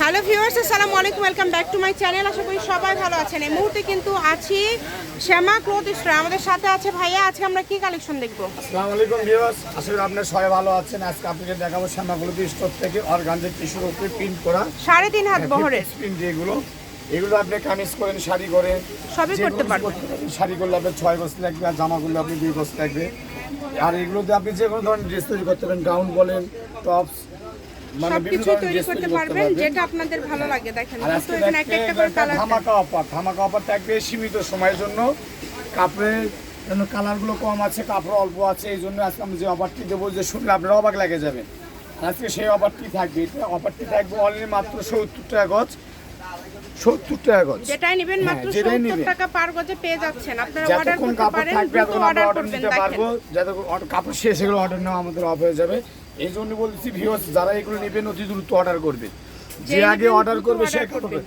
Hello viewers আসসালামু আলাইকুম welcome back to my channel. আশা করি সবাই ভালো আছেন। এই মুহূর্তে কিন্তু আছি শ্যামা ক্লথ স্টোর। আমাদের সাথে আছে ভাইয়া আজকে আমরা কি কালেকশন দেখব? আসসালামু আলাইকুম ভিউয়ার্স আশা করি আপনারা সবাই ভালো আছেন। আজকে আপনাকে দেখাবো শ্যামাগুলোতে স্টোর থেকে অর্গানজের টিস্যুর উপরে প্রিন্ট করা। সাড়ে তিন হাত বহরের। প্রিন্ট যেগুলো এগুলো আপনি কামিজ করেন শাড়ি করেন সবই করতে পারবেন। শাড়ি করলে আপনার ছয় বছর লাগবে আর জামা করলে আপনি দুই বছর লাগবে। আর এগুলোতে আপনি যে কোনো ধরনের ড্রেস তৈরি করতে পারেন গাউন বলেন টপস সবকিছু ধরনের তৈরি করতে পারবেন যেটা আপনাদের ভালো লাগে। দেখেন এখানে একটা একটা করে কালার ধামাকা অফার ধামাকা অফার থাকবে সীমিত সময়ের জন্য। কাপড়ের জন্য কালারগুলো কম আছে কাপড় অল্প আছে এই জন্য আজকে আমি যে অফারটি দেবো যে শুনলে আপনারা অবাক লেগে যাবেন। আজকে সেই অফারটি থাকবে এটা অফারটি থাকবে অনলি মাত্র সত্তর টাকা গজ। সত্তর টাকা গজ। যেটাই নেবেন হ্যাঁ, মাত্র সত্তর। টাকা পার গজে পেয়ে যাচ্ছেন। আপনারা অর্ডার করতে পারেন দ্রুত অর্ডার করবেন পারব। যতক্ষণ কাপড় শেষ এগুলো অর্ডার নেওয়া আমাদের অফ হয়ে যাবে। এই জন্য বলছি ভিউয়ার্স যারা এগুলো নেবেন অতি দ্রুত অর্ডার করবে। যে আগে অর্ডার করবে সে। করবে।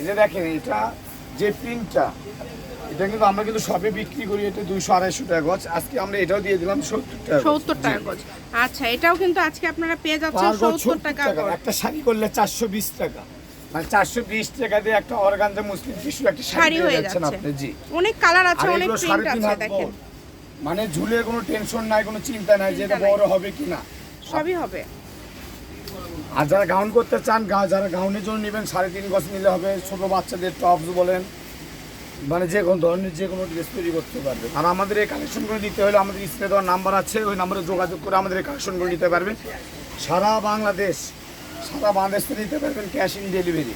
এই যে দেখেন এটা যে প্রিন্টটা এটা কিন্তু আমরা কিন্তু সবে বিক্রি করি এটা দুইশো আড়াইশো টাকা গজ। আজকে আমরা এটাও দিয়ে দিলাম সত্তর টাকা সত্তর টাকা গজ। আচ্ছা এটাও কিন্তু আজকে আপনারা পেয়ে যাচ্ছেন সত্তর টাকা একটা শাড়ি করলে চারশো বিশ টাকা। মানে চারশো বিশ টাকা দিয়ে একটা অর্গানজা মুসলিম টিস্যু একটা শাড়ি হয়ে যাচ্ছে। আপনি জি। অনেক কালার আছে অনেক প্রিন্ট আছে দেখেন। মানে ঝুলে কোনো টেনশন নাই কোনো চিন্তা নাই যে এটা। বড় হবে কিনা সবই হবে। আর যারা গাউন করতে চান যারা গাউনের জন্য নেবেন সাড়ে তিন গজ নিলে হবে ছোট বাচ্চাদের টপস বলেন মানে যে কোনো ধরনের যে কোনো ড্রেস তৈরি করতে পারবে আর আমাদের এই কালেকশনগুলো নিতে হলে আমাদের স্ক্রিনে দেওয়ার নাম্বার আছে ওই নাম্বারে যোগাযোগ করে আমাদের এই কালেকশনগুলো নিতে পারবেন। সারা বাংলাদেশ সারা বাংলাদেশ নিতে পারবেন ক্যাশ ইন ডেলিভারি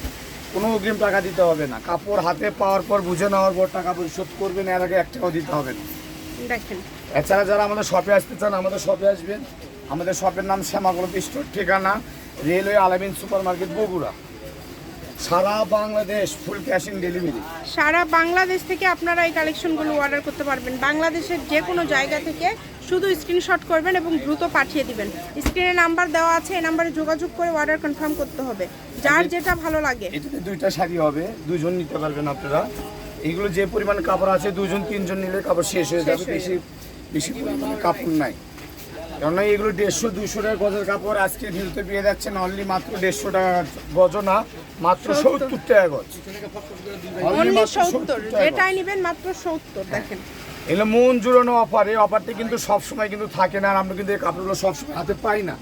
কোনো অগ্রিম টাকা দিতে হবে না। কাপড় হাতে পাওয়ার পর বুঝে নেওয়ার পর টাকা পরিশোধ করবেন এর আগে এক টাকাও দিতে হবে না। এছাড়া যারা আমাদের শপে আসতে চান আমাদের শপে আসবেন। আমাদের শপের নাম শ্যামাগোলপ স্টোর ঠিকানা railway Alamin super market Bogura. Sara Bangladesh full cash in delivery সারা বাংলাদেশ থেকে আপনারা এই কালেকশনগুলো অর্ডার করতে পারবেন। বাংলাদেশের যে কোনো জায়গা থেকে শুধু স্ক্রিনশট করবেন এবং দ্রুত পাঠিয়ে দিবেন। স্ক্রিনে নাম্বার দেওয়া আছে এই নাম্বারে যোগাযোগ করে অর্ডার কনফার্ম করতে হবে। যার যেটা ভালো লাগে। এটাতে দুইটা শাড়ি হবে দুজন নিতে পারবেন আপনারা। এগুলো যে পরিমাণ কাপড় আছে দুজন তিনজন নিলে কাপড় শেষ হয়ে যাবে বেশি বেশি পরিমাণে কাপড় নাই। কেননা এগুলো দেড়শো দুশো টাকা গজের কাপড় আজকে ভিড়তে পেয়ে যাচ্ছেন অনলি মাত্র দেড়শো টাকা গজ না মাত্র সত্তর। টাকা গজ। অনলি সত্তর। 70 টাকা যেটাই নেবেন মাত্র সত্তর দেখেন। এগুলো মন জুড়ানো অফার এই অফারটি কিন্তু সবসময় কিন্তু থাকে না আর আমরা কিন্তু এই কাপড়গুলো সবসময় হাতে পাই না।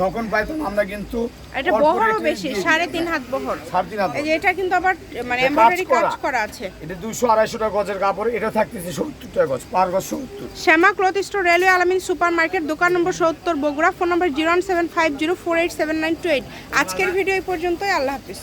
যখন পাই তখন আমরা কিন্তু এটা বহরও বেশি সাড়ে তিন হাত বহর। সাড়ে তিন হাত এই এটা কিন্তু আবার মানে এমব্রয়ডারি কাজ করা। করা আছে। এটা দুশো আড়াইশো টাকা গজের কাপড় এটা থাকতেছে সত্তর টাকা গজ পার গজ সত্তর। Shyama cloth store railway Alamin super market দোকান নম্বর সত্তর বগুড়া ফোন নম্বর zero seven five zero four eight seven nine two eight. আজকের ভিডিও এই পর্যন্তই আল্লাহ হাফিজ।